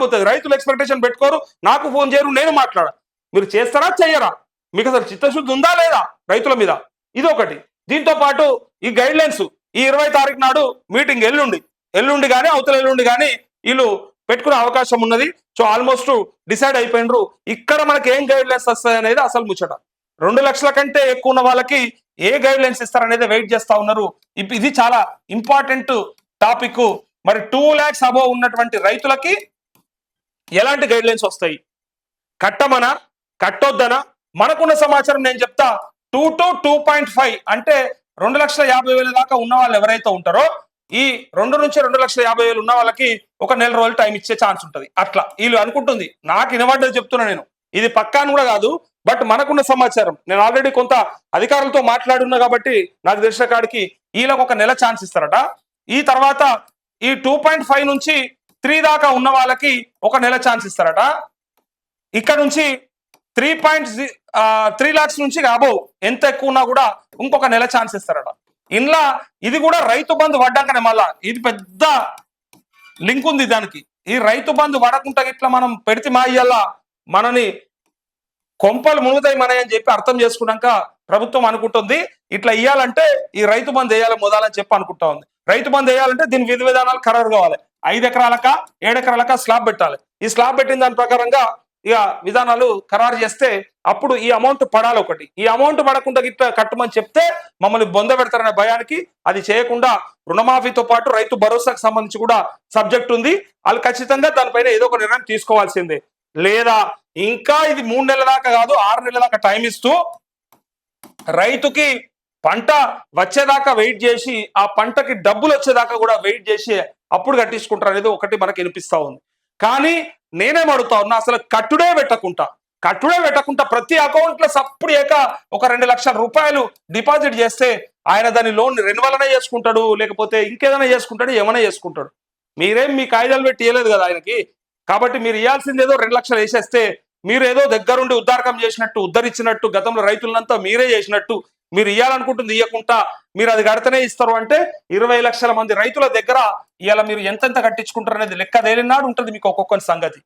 పోతుంది రైతులు ఎక్స్పెక్టేషన్ పెట్టుకోరు. నాకు ఫోన్ చేయరు నేను మాట్లాడా. మీరు చేస్తారా చెయ్యరా? మీకు అసలు చిత్తశుద్ధి ఉందా లేదా రైతుల మీద? ఇది ఒకటి దీంతో పాటు ఈ గైడ్ లైన్స్ ఈ ఇరవై తారీఖు నాడు మీటింగ్ ఎల్లుండి. ఎల్లుండి కానీ అవతల ఎల్లుండి కానీ వీళ్ళు పెట్టుకునే అవకాశం ఉన్నది. సో ఆల్మోస్ట్ డిసైడ్ అయిపోయినరు. ఇక్కడ మనకి ఏం గైడ్ లైన్స్ వస్తాయి అనేది అసలు ముచ్చట. రెండు లక్షల కంటే ఎక్కువ ఉన్న వాళ్ళకి ఏ గైడ్ లైన్స్ ఇస్తారనేది వెయిట్ చేస్తా ఉన్నారు. ఇది చాలా ఇంపార్టెంట్ టాపిక్ మరి టూ ల్యాక్స్ అబోవ్ ఉన్నటువంటి రైతులకి ఎలాంటి గైడ్ లైన్స్ వస్తాయి? కట్టమనా? కట్టొద్దనా? మనకున్న సమాచారం నేను చెప్తా. Two to two point five అంటే రెండు లక్షల యాభై వేల దాకా ఉన్న వాళ్ళు ఎవరైతే ఉంటారో ఈ రెండు నుంచి రెండు లక్షల యాభై వేలు ఉన్న వాళ్ళకి ఒక నెల రోజులు టైం ఇచ్చే ఛాన్స్ ఉంటుంది. అట్లా. వీళ్ళు అనుకుంటుంది. నాకు వినబడ్డది చెప్తున్నా నేను. ఇది పక్కాను కూడా కాదు బట్ మనకున్న సమాచారం. నేను ఆల్రెడీ కొంత అధికారులతో మాట్లాడున్నా కాబట్టి నాకు తెలిసిన కాడికి వీళ్ళకి ఒక నెల ఛాన్స్ ఇస్తారట. ఈ తర్వాత ఈ టూ పాయింట్ ఫైవ్ నుంచి త్రీ దాకా ఉన్న వాళ్ళకి ఒక నెల ఛాన్స్ ఇస్తారట. ఇక్కడ నుంచి త్రీ పాయింట్ త్రీ లాక్స్ నుంచి అబౌవ్ ఎంత ఎక్కువ ఉన్నా కూడా ఇంకొక నెల ఛాన్స్ ఇస్తారట. ఇంట్లో ఇది కూడా రైతు బంధు పడ్డాకనే మళ్ళా. ఇది పెద్ద లింక్ ఉంది దానికి. ఈ రైతు బంధు పడకుండా ఇట్లా మనం పెడితే మా ఇయ్యాల మనని కొంపలు మునుగుతాయి మన అని చెప్పి అర్థం చేసుకున్నాక ప్రభుత్వం అనుకుంటుంది. ఇట్లా ఇయ్యాలంటే ఈ రైతు బంధు వేయాలి మొదలని చెప్పి అనుకుంటా ఉంది. రైతు బంధు వేయాలంటే దీని విధి విధానాలు ఖరారు కావాలి. ఐదు ఎకరాలక ఏడు ఎకరాలక స్లాబ్ పెట్టాలి. ఈ స్లాబ్ పెట్టిన దాని ప్రకారంగా ఇక విధానాలు ఖరారు చేస్తే అప్పుడు ఈ అమౌంట్ పడాలి ఒకటి. ఈ అమౌంట్ పడకుండా గిట్లా కట్టమని చెప్తే మమ్మల్ని బొంద పెడతారనే భయానికి అది చేయకుండా రుణమాఫీతో పాటు రైతు భరోసాకు సంబంధించి కూడా సబ్జెక్ట్ ఉంది. వాళ్ళు ఖచ్చితంగా దానిపైన ఏదో ఒక నిర్ణయం తీసుకోవాల్సిందే. లేదా ఇంకా ఇది మూడు నెలల దాకా కాదు ఆరు నెలల దాకా టైం ఇస్తూ రైతుకి పంట వచ్చేదాకా వెయిట్ చేసి ఆ పంటకి డబ్బులు వచ్చేదాకా కూడా వెయిట్ చేసి అప్పుడు కట్టించుకుంటారు అనేది ఒకటి మనకి వినిపిస్తూ ఉంది. కానీ నేనేం అడుగుతా ఉన్నా అసలు కట్టుడే పెట్టకుండా కట్టుడే పెట్టకుండా ప్రతి అకౌంట్లో సప్పుడు ఏక ఒక రెండు లక్షల రూపాయలు డిపాజిట్ చేస్తే ఆయన దాని లోన్ రెన్యువల్ చేసుకుంటాడు లేకపోతే ఇంకేదైనా చేసుకుంటాడు ఏమైనా చేసుకుంటాడు. మీరేం మీ కాయిదాలు పెట్టి ఇవ్వలేదు కదా ఆయనకి? కాబట్టి మీరు ఇవ్వాల్సింది ఏదో రెండు లక్షలు వేసేస్తే మీరు ఏదో దగ్గరుండి ఉద్ధారకం చేసినట్టు ఉద్ధరించినట్టు గతంలో రైతులంతా మీరే చేసినట్టు మీరు ఇవ్వాలనుకుంటుంది ఇవ్వకుండా మీరు అది కడితేనే ఇస్తారు అంటే ఇరవై లక్షల మంది రైతుల దగ్గర ఇలా మీరు ఎంతెంత కట్టించుకుంటారు అనేది లెక్క తేలినాడు ఉంటుంది మీకు ఒక్కొక్కరి సంగతి.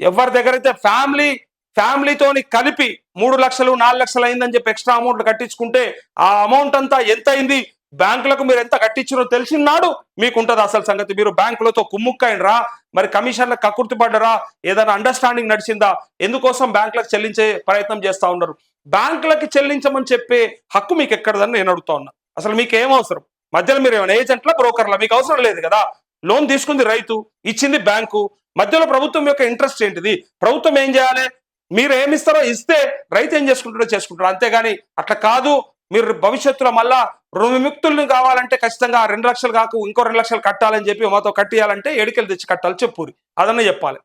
ఎవరి దగ్గర అయితే ఫ్యామిలీ ఫ్యామిలీతోని కలిపి మూడు లక్షలు నాలుగు లక్షలు అయిందని చెప్పి ఎక్స్ట్రా అమౌంట్ కట్టించుకుంటే ఆ అమౌంట్ అంతా ఎంత అయింది బ్యాంకులకు మీరు ఎంత కట్టించారో తెలిసినాడు మీకు ఉంటుంది అసలు సంగతి. మీరు బ్యాంకులతో కుమ్ముక్కైనరా మరి కమిషన్లకు కకుర్తి పడ్డరా ఏదైనా అండర్స్టాండింగ్ నడిచిందా? ఎందుకోసం బ్యాంకులకు చెల్లించే ప్రయత్నం చేస్తా ఉన్నారు? బ్యాంకులకి చెల్లించమని చెప్పే హక్కు మీకు ఎక్కడదని నేను అడుగుతా ఉన్నా. అసలు మీకు ఏం అవసరం? మధ్యలో మీరు ఏమైనా ఏజెంట్ల బ్రోకర్ల మీకు అవసరం లేదు కదా? లోన్ తీసుకుంది రైతు ఇచ్చింది బ్యాంకు. మధ్యలో ప్రభుత్వం యొక్క ఇంట్రెస్ట్ ఏంటిది? ప్రభుత్వం ఏం చేయాలి? మీరు ఏమిస్తారో ఇస్తే రైతు ఏం చేసుకుంటారో చేసుకుంటారు అంతేగాని అట్లా కాదు. మీరు భవిష్యత్తులో మళ్ళా రెండు విముక్తుల్ని కావాలంటే ఖచ్చితంగా ఆ రెండు లక్షలు కాకు ఇంకో రెండు లక్షలు కట్టాలని చెప్పి మాతో కట్టియాలంటే ఏడికెళ్ళి తెచ్చి కట్టాలి చెప్పురు. అదన్నా చెప్పాలి.